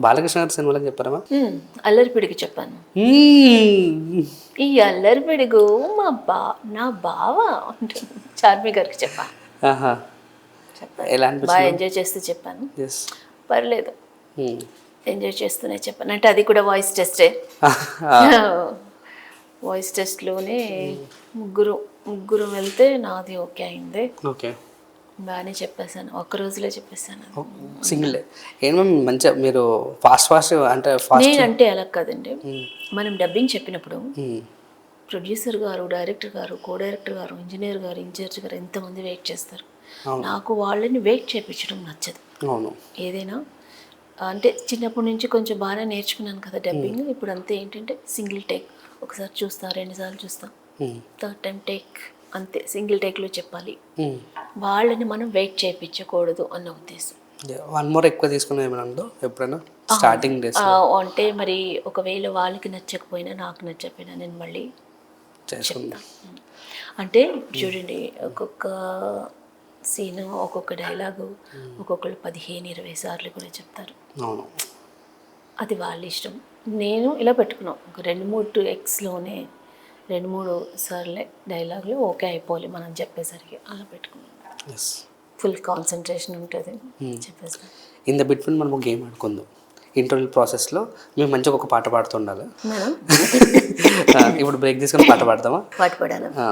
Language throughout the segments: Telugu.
బాలకృష్ణ గారి సినిమాలకు చెప్పారమ్మా? మ్మ్. అల్లరిపిడికి చెప్పాను. ఈ అల్లరిపిడుగు మా బా నా బావ. చార్మి గారికి చెప్పాను బాగా ఎంజాయ్ చేస్తూ చెప్పాను. పర్లేదు. ఎంజాయ్ చేస్తూనే చెప్పాను. అంటే అది కూడా వాయిస్ టెస్టే. వాయిస్ టెస్ట్లోనే ముగ్గురు ముగ్గురు వెళ్తే నాది ఓకే అయింది. ఓకే. బాగానే చెప్పేశాను. ఒక్క రోజులో చెప్పేశాను. సింగిల్ ఏం మ్యామ్ మంచిగా మీరు ఫాస్ట్ ఫాస్ట్ అంటే నేనంటే అలా కాదండి. మనం డబ్బింగ్ చెప్పినప్పుడు ప్రొడ్యూసర్ గారు డైరెక్టర్ గారు కో డైరెక్టర్ గారు ఇంజనీర్ గారు ఇన్ఛార్జ్ గారు ఎంతమంది వెయిట్ చేస్తారు. నాకు వాళ్ళని వెయిట్ చేయించడం నచ్చదు. అవును. ఏదైనా అంటే చిన్నప్పటి నుంచి కొంచెం బాగా నేర్చుకున్నాను కదా డబ్బింగ్. ఇప్పుడు అంతే ఏంటంటే సింగిల్ టేక్. ఒకసారి చూస్తా రెండుసార్లు చూస్తా. మ్మ్. థర్డ్ టైం టేక్ అంతే. సింగిల్ టేక్లో చెప్పాలి. వాళ్ళని మనం వెయిట్ చేయించకూడదు అన్న ఉద్దేశం. వన్ మోర్ ఎక్కువ ఎప్పుడైనా? స్టార్టింగ్ డేస్ అంటే మరి ఒకవేళ వాళ్ళకి నచ్చకపోయినా నాకు నచ్చకపోయినా నేను మళ్ళీ చేసుకుందాం. అంటే చూడండి ఒక్కొక్క సీన్ ఒక్కొక్క డైలాగు ఒక్కొక్కరు పదిహేను ఇరవై సార్లు కూడా చెప్తారు. అవును. అది వాళ్ళ ఇష్టం. నేను ఇలా పెట్టుకున్నాం. ఒక రెండు మూడు టూ ఎక్స్లోనే రెండు మూడు సార్లే డైలాగులు ఓకే అయిపోవాలి మనం చెప్పేసరికి అలా పెట్టుకున్నాం. ఫుల్ కాన్సన్ట్రేషన్ ఉంటుంది. చెప్పేసాను ఇన్ ద బిట్వీన్ మనం ఒక గేమ్ ఆడుకుందాం. ఇంటర్వ్యూ ప్రాసెస్లో మేము మంచిగా ఒక పాట పాడుతుండాలి? ఇప్పుడు బ్రేక్ తీసుకొని పాట పాడదామా? పాట పాడాను ఆ.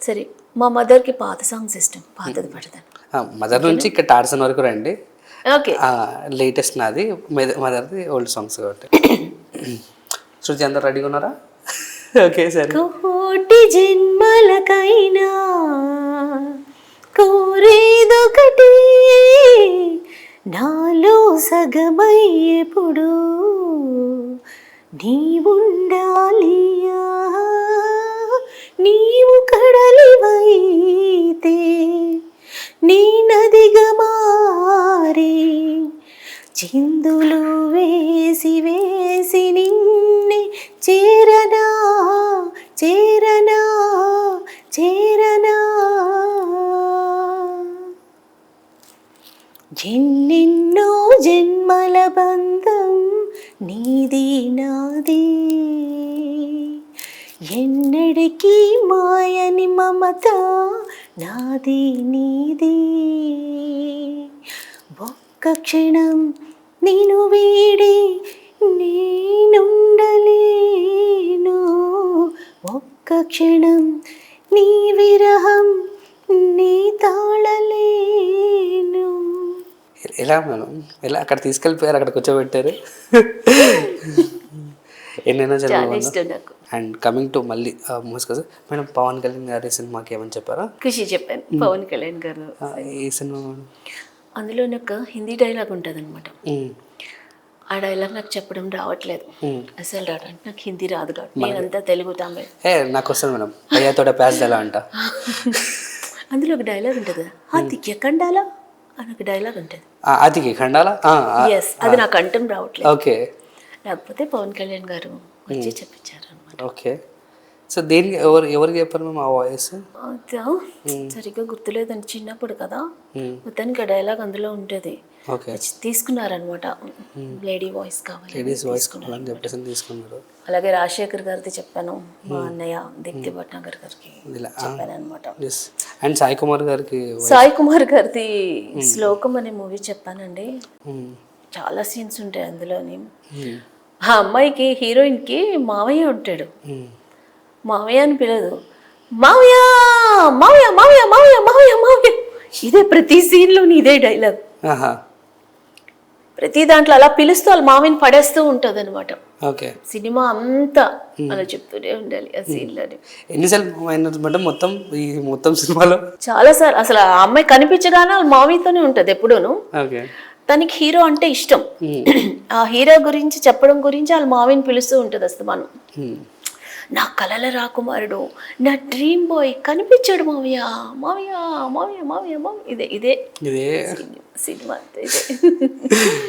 సరే మా మదర్కి పాత సాంగ్స్ ఇష్టం పాతది పాడతాను ఆ, మదర్ నుంచి ఇక్కడ టార్సన్ వరకు రండి. ఓకే. లేటెస్ట్ నాది మెద- మదర్ది ఓల్డ్ సాంగ్స్ కాబట్టి. శృతి అందరు రెడీగా ఉన్నారా? ఓకే సరే. కోటి జన్మలకైనా కోరేదొకటి. నాలో సగమై ఎప్పుడు నీవుండాలియా నీవు కడలివైతే నీ నదిగా మారి. చిందులు వేసి వేసి నిన్నే చేరనా చేరనా చేర ఎన్నెన్నో జన్మల బంధం నీది నాది. ఎన్నడికి మాయని మమత నాది నీది. ఒక్క క్షణం నేను వీడి నేనుండలేను. ఒక్క క్షణం నీ విరహం నీ తాళలే. ఎలా మేడం? ఎలా అక్కడ తీసుకెళ్ళిపోయారు? అక్కడ కూర్చోబెట్టారు? ఎన్నైనా నాకు. అండ్ కమింగ్ టు మళ్ళీ మూసుకొస్ మేడం పవన్ కళ్యాణ్ గారి సినిమాకి ఏమని చెప్పారా? ఖుషి చెప్పాను. పవన్ కళ్యాణ్ గారు. ఏ సినిమా అందులో నాకు హిందీ డైలాగ్ ఉంటుంది అనమాట ఉమ్, ఆ డైలాగ్ నాకు చెప్పడం రావట్లేదు. ఉమ్. అసలు రావడం అంటే నాకు హిందీ రాదు కాబట్టి నేనంతా తెలుగు తమిళ్. ఏ నాకు వస్తుంది మేడం. అయ్యాతోడ ప్యాస్ ఎలా అంట? అందులో ఒక డైలాగ్ ఉంటుంది. కదా అది ఎక్కండాలా అని ఒక డైలాగ్ ఉంటుంది అతికి ఖండాలా? ఎస్ అది నాకు అంటం రావట్లేదు. ఓకే. లేకపోతే పవన్ కళ్యాణ్ గారు వచ్చి చెప్పించారు అనమాట ఓకే. సో దేనికి ఎవరు ఎవరికి చెప్పారు మేము ఆ వాయిస్? సరిగ్గా గుర్తులేదండి. చిన్నప్పుడు కదా మొత్తానికి ఆ డైలాగ్ అందులో ఉంటుంది తీసుకున్నారనమాట. లేడీ వాయిస్ కావాలి లేడీస్ వాయిస్ కావాలని చెప్పేసి తీసుకున్నారు. అలాగే రాజశేఖర్ గారిది చెప్పాను మా అన్నయ్య దీప్తి భట్నాగర్ గారికి చెప్పాను అనమాట అండ్ సాయి కుమార్ గారికి సాయి కుమార్ గారిది శ్లోకం అనే మూవీ చెప్పానండి. చాలా సీన్స్ ఉంటాయి అందులోని. ఆ అమ్మాయికి హీరోయిన్కి మావయ్య ఉంటాడు. మావయ్య అని పిలదు. మావయ్య మావయ్య మావయ్య మావయ్య మావయ్య మావయ్య. ఇదే ప్రతి సీన్లోని ఇదే డైలాగ్ ప్రతి దాంట్లో అలా పిలుస్తూ వాళ్ళ మావయ్యని పడేస్తూ ఉంటుంది అనమాట సినిమా అంతా అలా చెప్తూనే ఉండాలి ఆ సీన్లోని ఎన్నిసార్లు మొత్తం? ఈ మొత్తం సినిమాలో? చాలా సార్ అసలు ఆ అమ్మాయి కనిపించగానే వాళ్ళ మావయ్యతోనే ఉంటుంది ఎప్పుడూను. తనకి హీరో అంటే ఇష్టం. ఆ హీరో గురించి చెప్పడం గురించి వాళ్ళ మావిని పిలుస్తూ ఉంటుంది అసలు మనం నా కలల రాకుమారుడు నా డ్రీమ్ బాయ్ కనిపించాడు మావయ్య. మావయ్య మావయ్య మావయ్య మావయ్య. ఇదే ఇదే. ఇదే. సినిమా ఇదే.